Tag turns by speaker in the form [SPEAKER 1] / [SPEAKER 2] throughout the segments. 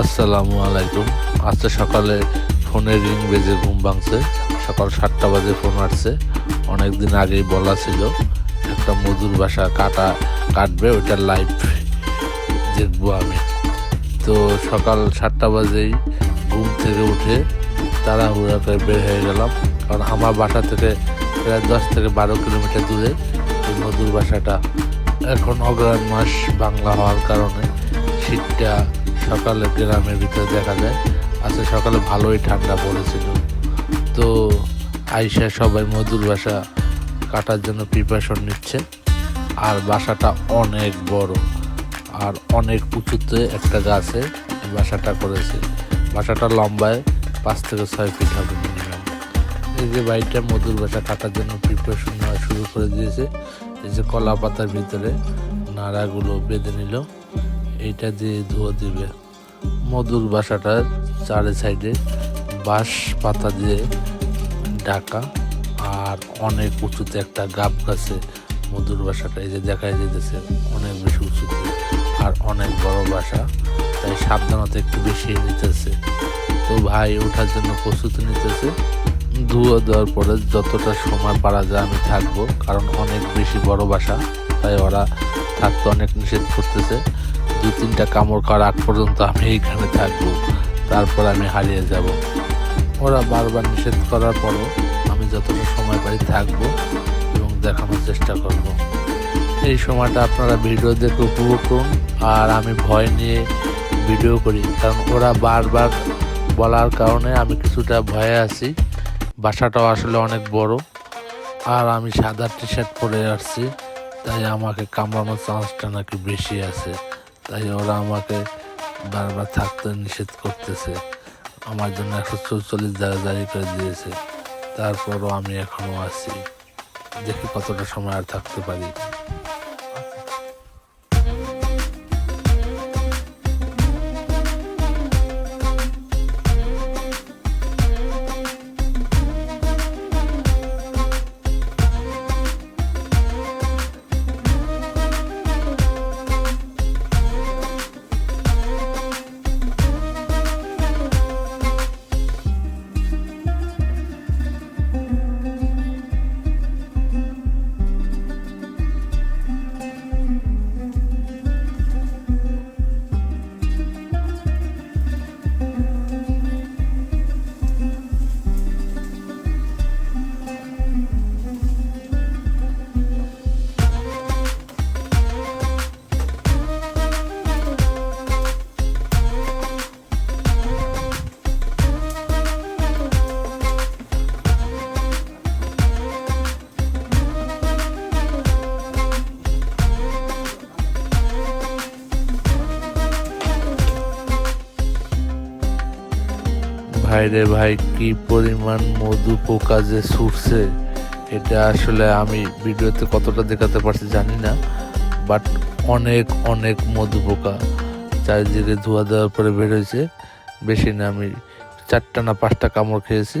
[SPEAKER 1] আসসালামু আলাইকুম। আজকে সকালে ফোনে রিং বেজে ঘুম ভাঙছে। সকাল সাতটা বাজে ফোন আসছে। অনেক দিন আগেই বলা ছিল, একটা মধুর বাসা কাটা কাটবে, ওইটার লাইভ দেখব আমি। তো সকাল সাতটা বাজেই ঘুম থেকে উঠে তাড়াহুড়া করে বের হয়ে গেলাম। কারণ আমার বাসা থেকে প্রায় দশ থেকে বারো কিলোমিটার দূরে এই মধুর বাসাটা। এখন অগ্রহায়ণ মাস বাংলা হওয়ার কারণে শীতটা সকালে গ্রামের ভিতরে দেখা যায়, আজকে সকালে ভালোই ঠান্ডা পড়েছিল। তো আইসা সবাই মধুর বাসা কাটার জন্য প্রিপারেশন নিচ্ছে। আর বাসাটা অনেক বড় আর অনেক উঁচুতে একটা গাছে বাসাটা করেছে। বাসাটা লম্বায় পাঁচ থেকে ছয় ফিট হবে মিনিমাম এই যে বাড়িটা মধুর বাসা কাটার জন্য প্রিপারেশন নেওয়া শুরু করে দিয়েছে। এই যে কলা পাতার ভিতরে নাড়াগুলো বেঁধে নিল। এইটা দিয়ে ধোয়া দিবে। মধুর বাসাটার চারে সাইডে, বাঁশ পাতা দিয়ে ঢাকা, আর অনেক উঁচুতে একটা গাব গাছে মধুর বাসাটা। এই যে দেখাই যেতেছে অনেক বেশি উঁচুতে, আর অনেক বড় বাসা, তাই সাবধানতা একটু বেশি নিতেছে। তো ভাই, ওঠার জন্য প্রস্তুতি নিতেছে। ধুয়ে দেওয়ার পরে যতটা সময় পারা যায় আমি থাকব, কারণ অনেক বেশি বড় বাসা, তাই ওরা থাকতে অনেক নিষেধ করতেছে। দু তিনটা কামড় খাওয়ার আগ পর্যন্ত আমি এইখানে থাকব। তারপর আমি হারিয়ে যাব। ওরা বারবার নিষেধ করার পরও আমি যতটা সময় পাই থাকব এবং দেখানোর চেষ্টা করব। এই সময়টা আপনারা ভিডিও দেখে উপভোগ করুন আর আমি ভয় নিয়ে ভিডিও করি। কারণ ওরা বারবার বলার কারণে আমি কিছুটা ভয়ে আছি। বাসাটাও আসলে অনেক বড় আর আমি সাদা টি শার্ট পরে আসছি, তাই আমাকে কামড়ানোর চান্সটা নাকি বেশি আছে। ওরা আমাকে বারবার থাকতে নিষেধ করতেছে। আমার জন্য একশো চৌচল্লিশ জায়গা জারি করে দিয়েছে। তারপরও আমি এখনও আছি। দেখি কতটা সময় আর থাকতে পারি। ভাই রে ভাই, কি পরিমাণ মধু পোকা যে ছুটছে। এটা আসলে আমি ভিডিওতে কতটা দেখাতে পারছি জানি না বাট অনেক অনেক মধু পোকা চারিদিকে ধোয়া দেওয়ার পরে বেরোয়েছে বেশি না, আমি চারটা না পাঁচটা কামড় খেয়েছি।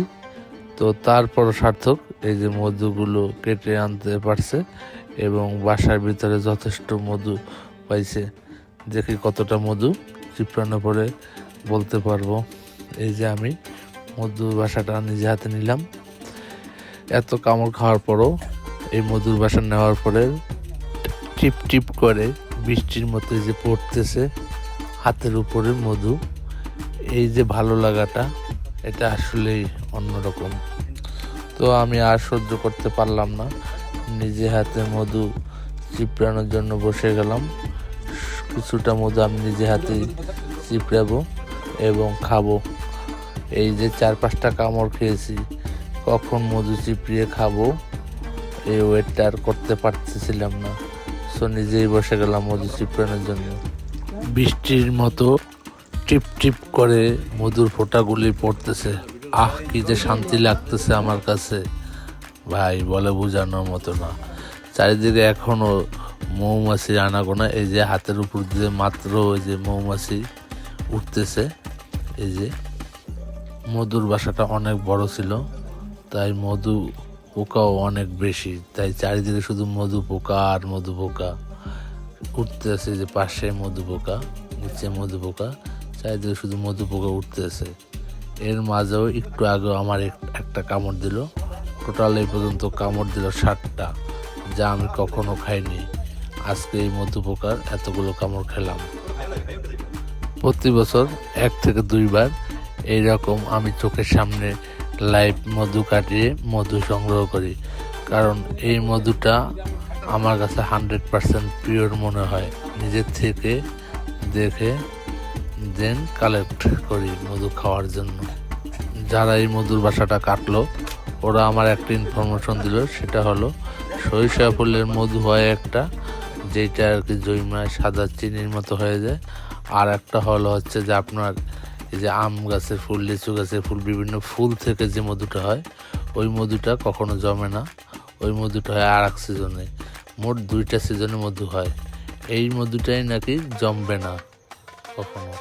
[SPEAKER 1] তো তারপর সার্থক, এই যে মধুগুলো কেটে আনতে পারছে এবং বাসার ভিতরে যথেষ্ট মধু পাইছে। দেখি কতটা মধু, চিপড়ানো পরে বলতে পারব। এই যে আমি মধুর বাসাটা নিজে হাতে নিলাম। এত কামড় খাওয়ার পরও এই মধুর বাসা নেওয়ার পরে টিপ টিপ করে বৃষ্টির মতো যে পড়তেছে হাতের উপরে মধু। এই যে ভালো লাগাটা, এটা আসলেই অন্যরকম। তো আমি আর সহ্য করতে পারলাম না। নিজে হাতে মধু চিপড়ানোর জন্য বসে গেলাম। কিছুটা মধু আমি নিজে হাতে চিপড়াবো এবং খাব। এই যে চার পাঁচটা কামড় খেয়েছি, কখন মধু চিপড়িয়ে খাব? এই ওয়েটটা আর করতে পারতেছিলাম না। সো নিজেই বসে গেলাম মধু চিপড়ানোর জন্য। বৃষ্টির মতো টিপ টিপ করে মধুর ফোঁটাগুলি পড়তেছে। আহ, কি যে শান্তি লাগতেছে আমার কাছে। ভাই, বলে বোঝানোর মতো না। চারিদিকে এখনও মৌমাছির আনাগোনা, এই যে হাতের উপর দিয়ে মাত্র ওই যে মৌমাছি উঠতেছে, এই যে। মধুর বাসাটা অনেক বড় ছিল, তাই মধু পোকাও অনেক বেশি, তাই চারিদিকে শুধু মধু পোকা আর মধু পোকা। উঠতে আছে যে পাশে মধু পোকা, নিচে মধু পোকা, চারিদিকে শুধু মধু পোকা উঠতেছে এর মাঝেও একটু আগেও আমার এক- একটা কামড় দিল। টোটাল এই পর্যন্ত কামড় দিল ষাটটা যা আমি কখনো খাইনি। আজকে এই মধু পোকার এতগুলো কামড় খেলাম। প্রতি বছর এক থেকে দুইবার এইরকম আমি চোখের সামনে লাইভ মধু কাটিয়ে মধু সংগ্রহ করি। কারণ এই মধুটা আমার কাছে হান্ড্রেড পার্সেন্ট পিওর মনে হয়। নিজের থেকে দেখে দেন কালেক্ট করি মধু খাওয়ার জন্য। যারা এই মধুর বাসাটা কাটলো, ওরা আমার একটা ইনফরমেশন দিল, সেটা হলো সরিষা ফুলের মধু হয় একটা যেটা আর কি জৈমায় সাদা চিনির মতো হয়ে যায়। আর একটা হলো হচ্ছে যে আপনার এই যে আম গাছের ফুল, লিচু গাছের ফুল, বিভিন্ন ফুল থেকে যে মধুটা হয়, ওই মধুটা কখনো জমে না। ওই মধুটা হয় আর এক সিজনে। মোট দুইটা সিজনে মধু হয়। এই মধুটাই নাকি জমবে না কখনো।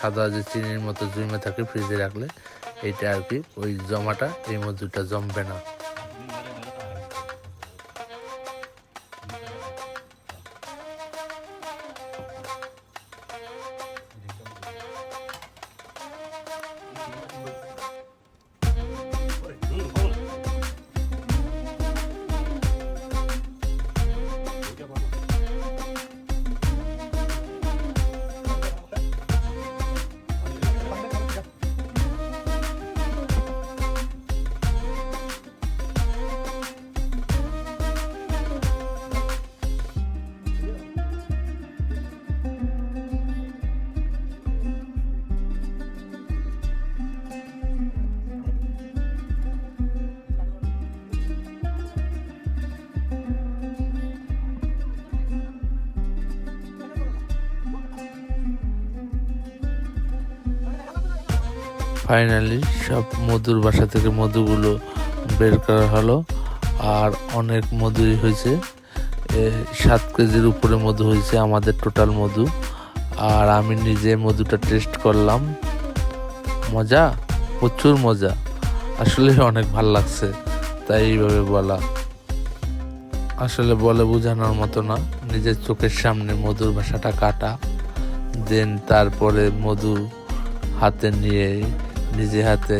[SPEAKER 1] সাদা যে চিনির মতো জমে থাকে ফ্রিজে রাখলে, এইটা আর কি, ওই জমাটা, এই মধুটা জমবে না। Música ফাইনালি সব মধুর বাসা থেকে মধুগুলো বের করা হলো। আর অনেক মধুই হয়েছে। সাত কেজির উপরে মধু হয়েছে আমাদের টোটাল মধু। আর আমি নিজে মধুটা টেস্ট করলাম। মজা? প্রচুর মজা। আসলে অনেক ভালো লাগছে, তাই এইভাবে বলা। আসলে বলে বোঝানোর মতো না। নিজের চোখের সামনে মধুর ভাষাটা কাটা। দেন তারপরে মধু হাতে নিয়ে নিজে হাতে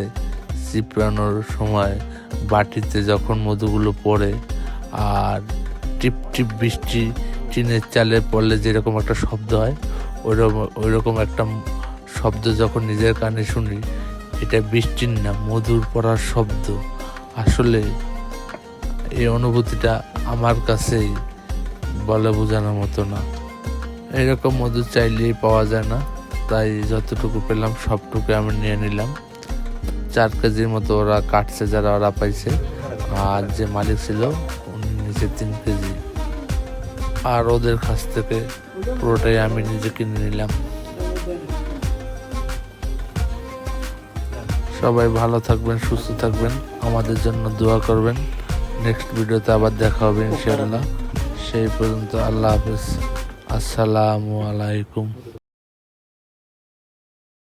[SPEAKER 1] চিপড়ানোর সময় বাটিতে যখন মধুগুলো পড়ে আর টিপ টিপ বৃষ্টি টিনের চালে পড়লে যেরকম একটা শব্দ হয়, ওইরকম ওইরকম একটা শব্দ যখন নিজের কানে শুনি, এটা বৃষ্টির না, মধুর পড়ার শব্দ। আসলে এই অনুভূতিটা আমার কাছেই বলে বোঝানোর মতো না। এরকম মধু চাইলেই পাওয়া যায় না। তাই যতটুকু পেলাম, সবটুকু আমি নিয়ে নিলাম। চার কেজির মতো ওরা কাটছে, যারা ওরা পাইছে। আর যে মালিক ছিল নিচে তিন কেজি। আর ওদের কাছ থেকে পুরোটাই আমি নিজে কিনে নিলাম। সবাই ভালো থাকবেন, সুস্থ থাকবেন। আমাদের জন্য দোয়া করবেন। নেক্সট ভিডিওতে আবার দেখা হবে, ইনশাআল্লাহ। সেই পর্যন্ত আল্লাহ হাফেজ। আসসালামু আলাইকুম।